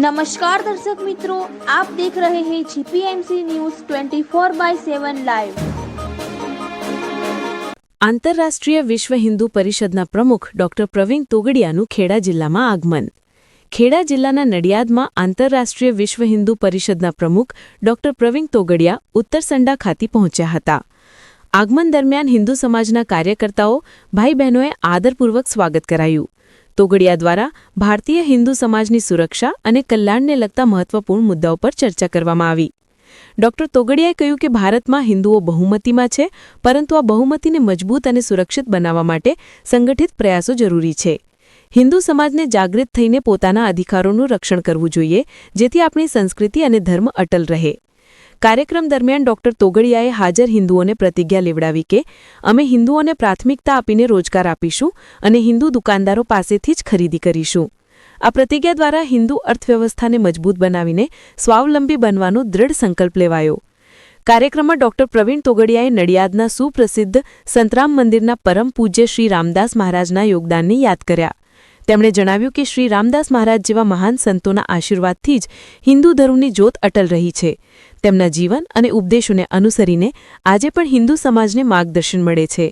નમસ્કાર દર્શક મિત્રો આપ દેખ રહે હૈ જીપીએમસી ન્યૂઝ 24 બાય 7 લાઈવ આંતરરાષ્ટ્રીય વિશ્વ હિન્દુ પરિષદના પ્રમુખ ડોક્ટર પ્રવીણ તોગડિયાનું ખેડા જિલ્લામાં આગમન. ખેડા જિલ્લાના નડિયાદમાં આંતરરાષ્ટ્રીય વિશ્વ હિન્દુ પરિષદના પ્રમુખ ડોક્ટર પ્રવીણ તોગડિયા ઉત્તરસંડા ખાતે પહોંચ્યા હતા. આગમન દરમિયાન હિન્દુ સમાજના કાર્યકર્તાઓ, ભાઈ બહેનોએ આદરપૂર્વક સ્વાગત કરાયું. તોગડિયા દ્વારા ભારતીય હિન્દુ સમાજની સુરક્ષા અને કલ્યાણને લગતા મહત્વપૂર્ણ મુદ્દાઓ પર ચર્ચા કરવામાં આવી. ડોક્ટર તોગડિયાએ કહ્યું કે ભારતમાં હિન્દુઓ બહુમતીમાં છે, પરંતુ આ બહુમતીને મજબૂત અને સુરક્ષિત બનાવવા માટે સંગઠિત પ્રયાસો જરૂરી છે. હિન્દુ સમાજને જાગૃત થઈને પોતાના અધિકારોનું રક્ષણ કરવું જોઈએ, જેથી આપણી સંસ્કૃતિ અને ધર્મ અટલ રહે. કાર્યક્રમ દરમિયાન ડોક્ટર તોગડિયાએ હાજર હિન્દુઓને પ્રતિજ્ઞા લેવડાવી કે, અમે હિન્દુઓને પ્રાથમિકતા આપીને રોજગાર આપીશું અને હિન્દુ દુકાનદારો પાસેથી જ ખરીદી કરીશું. આ પ્રતિજ્ઞા દ્વારા હિન્દુ અર્થવ્યવસ્થાને મજબૂત બનાવીને સ્વાવલંબી બનવાનો દૃઢ સંકલ્પ લેવાયો. કાર્યક્રમમાં ડોક્ટર પ્રવીણ તોગડિયાએ નડિયાદના સુપ્રસિદ્ધ સંતરામ મંદિરના પરમ પૂજ્ય શ્રી રામદાસ મહારાજના યોગદાનને યાદ કર્યા. તેમણે જણાવ્યું કે શ્રી રામદાસ મહારાજ જેવા મહાન સંતોના આશીર્વાદથી જ હિન્દુ ધર્મની જ્યોત અટલ રહી છે. તેમના જીવન અને ઉપદેશોને અનુસરીને આજે પણ હિન્દુ સમાજને માર્ગદર્શન મળે છે.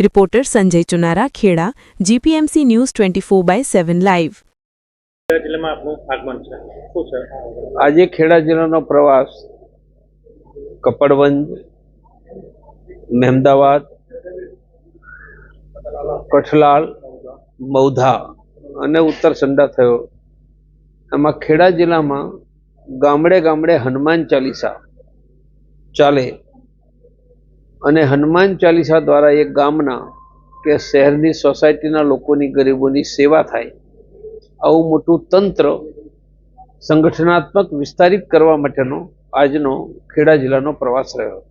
Reporter Sanjay Chunara Kheda GPMC news twenty four by seven live. આજે ખેડા જિલ્લાનો પ્રવાસ કપડવંજ મહેમદાવાદ કઠલાલ મૌધા. અને ઉત્તર સંડા થયો. એમાં ખેડા જિલ્લામાં ગામડે ગામડે હનુમાન ચાલીસા ચાલે. અને હનુમાન ચાલીસા દ્વારા એક ગામના કે શહેરની સોસાયટીના લોકોની ગરીબોની સેવા થાય. આવું મોટું તંત્ર સંગઠનાત્મક વિસ્તારિત કરવા માટેનો આજનો ખેડા જિલ્લાનો પ્રવાસ રહ્યો.